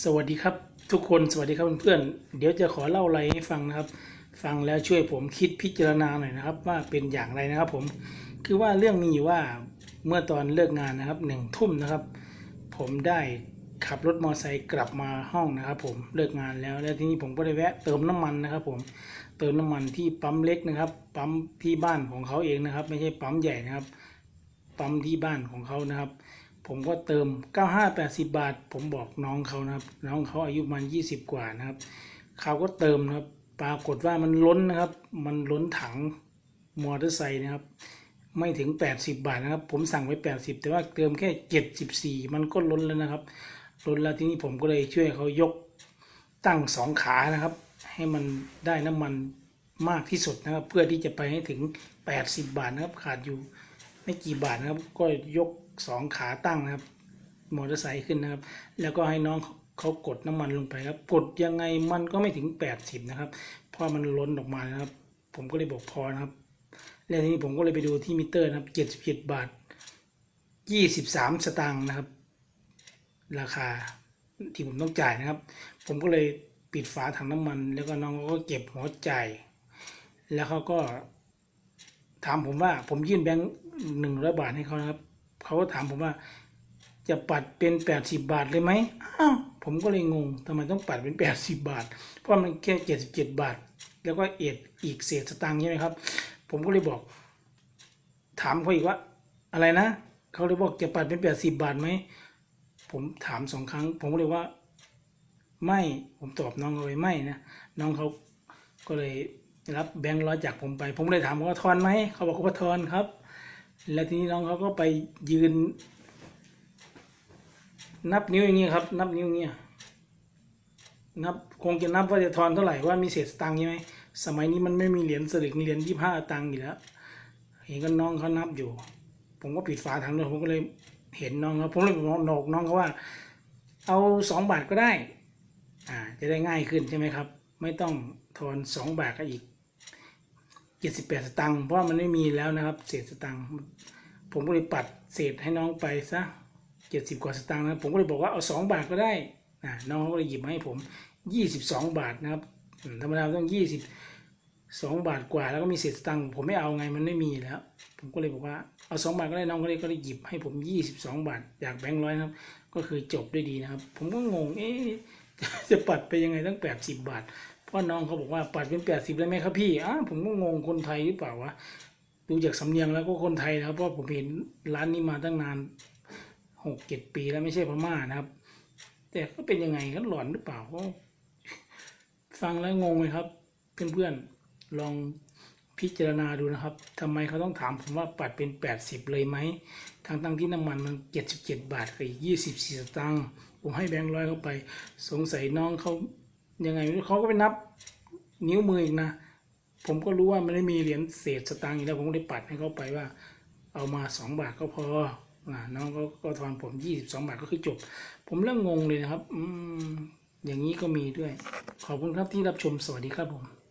สวัสดีครับทุกคนสวัสดีครับเพื่อนๆเดี๋ยวจะขอเล่าอะไรให้ฟังนะครับ ฟังแล้วช่วยผมคิดพิจารณาหน่อยนะครับ ว่าเป็นอย่างไรนะครับผมคือว่าเรื่องมีอยู่ว่าเมื่อตอนเลิกงานนะครับหนึ่งทุ่มนะครับ ผมได้ขับรถมอเตอร์ไซค์กลับมาห้องนะครับ ผมเลิกงานแล้ว แล้วทีนี้ผมก็ได้แวะเติมน้ำมันนะครับ ผมเติมน้ำมันที่ปั๊มเล็กนะครับ ปั๊มที่บ้านของเขาเองนะครับ ไม่ใช่ปั๊มใหญ่นะครับ ปั๊มที่บ้านของเขานะครับ ผมก็เติม 95 80 บาท ผมบอกน้องเขานะครับ น้องเขาอายุมัน20 กว่านะครับ เขาก็เติมนะครับ ปรากฏว่ามันล้นนะครับ มันล้นถังมอเตอร์ไซค์นะครับ ไม่ถึง 80 บาทนะครับ ผมสั่งไว้ 80 แต่ว่าเติมแค่ 74 มันก็ล้นแล้วนะครับล้นแล้วทีนี้ผมก็เลยช่วยเขายกตั้งสองขานะครับ ให้มันได้น้ำมันมากที่สุดนะครับ เพื่อที่จะไปให้ถึง 80 บาทนะครับ ขาดอยู่ ไม่กี่บาทนะครับ ก็ยกสองขาตั้งนะครับมอเตอร์ไซค์ขึ้นนะครับ แล้วก็ให้น้องเขากดน้ำมันลงไปครับ กดยังไงมันก็ไม่ถึง 80 นะครับ เพราะมันล้นออกมานะครับ ผมก็เลยบอกพอนะครับ แล้วทีนี้ผมก็เลยไปดูที่มิเตอร์นะครับ 77 บาท 23 สตางค์นะครับ ราคาที่ผมต้องจ่ายนะครับ ผมก็เลยปิดฝาถังน้ำมัน แล้วก็น้องเขาก็เก็บหัวใจ แล้วเขาก็ ถามผมว่าผมยื่นแบงค์หนึ่งร้อยบาทให้เขานะครับ เขาก็ถามผมว่า จะปัดเป็นแปดสิบาทเลยไหมอ้าวผมก็เลยงงทำไมต้องปัดเป็นแปดสิบาท เพราะมันแค่เจ็ดสิบเจ็ดบาท แล้วก็เอ็ดอีกเศษสตางค์ใช่ไหมครับ ผมก็เลยบอก ถามเขาอีกว่า อะไรนะ เขาเลยบอกจะปัดเป็นแปดสิบบาทไหม ผมถามสองครั้ง ผมก็เลยว่า ไม่ ผมตอบน้องเขาไปไม่นะ น้องเขาก็เลย รับแบงค์ร้อยจากผมไป ผมเลยถามว่าทอนไหมเขาบอกว่าทอนครับ แล้วทีนี้น้องเขาก็ไปยืน นับนิ้วอย่างนี้ครับ นับนิ้วอย่างนี้นับคงจะนับว่าจะทอนเท่าไหร่ว่ามีเศษตังค์ใช่ไหมสมัยนี้มันไม่มีเหรียญสลึงเหรียญยี่ห้าตังค์อยู่แล้วเห็นก็น้องเขานับอยู่ ผมก็ปิดฝาถังเลยผมก็เลยเห็นน้องเขาผมเลยบอกน้องน้องเขาว่า เอาสองบาทก็ได้ อ่า จะได้ง่ายขึ้นใช่ไหมครับ ไม่ต้องทอนสองบาทก็อีก เจ็ดสิบแปดสตังค์เพราะว่ามันไม่มีแล้วนะครับ เศษสตังค์ผมก็เลยปัดเศษให้น้องไปซะเจ็ดสิบกว่าสตังค์นะผมก็เลยบอกว่าเอาสองบาทก็ได้อ่าน้องก็เลยหยิบมาให้ผมยี่สิบสองบาทนะครับธรรมดาต้องยี่สิบสองบาทกว่าแล้วก็มีเศษสตังค์ผมไม่เอาไงมันไม่มีแล้ว ผมก็เลยบอกว่าเอาสองบาทก็ได้น้องก็เลยก็เลยหยิบให้ผมยี่สิบสองบาทจากแบงค์ร้อยนะครับ ก็คือจบด้วยดีนะครับ ผมก็งงเอ๊ะ จะปัดไปยังไงตั้งแปดสิบบาทเพราะน้องเขาบอกว่าปัดเป็นแปดสิบเลยไหมครับพี่อ้าผมก็งงคนไทยหรือเปล่าวะดูจากสำเนียงแล้วก็คนไทยนะครับเพราะผมเห็นร้านนี้มาตั้งนานหกเจ็ดปีแล้วไม่ใช่พม่านะครับ แต่ก็เป็นยังไงกันหลอนหรือเปล่าก็ฟังแล้วงงเลยครับ เพื่อนๆลอง พิจารณาดูนะครับทำไมเขาต้องถามผมว่าปัดเป็นแปดสิบเลยไหมทั้งตั้งๆที่น้ำมันมันเจ็ดสิบเจ็ดบาทกับอีกยี่สิบสี่สตางค์ผมให้แบงค์ร้อยเข้าไป สงสัยน้องเขายังไงเขาก็ไปนับนิ้วมืออีกนะ ผมก็รู้ว่ามันไม่มีเหรียญเศษสตางค์อยู่แล้วผมก็เลยปัดให้เขาไปว่า เอามาสองบาทก็พออน้องก็ก็ทอนผมยี่สิบสองบาทก็คือจบ ผมเริ่มงงเลยนะครับ อืมอย่างนี้ก็มีด้วย ขอบคุณครับที่รับชมสวัสดีครับผม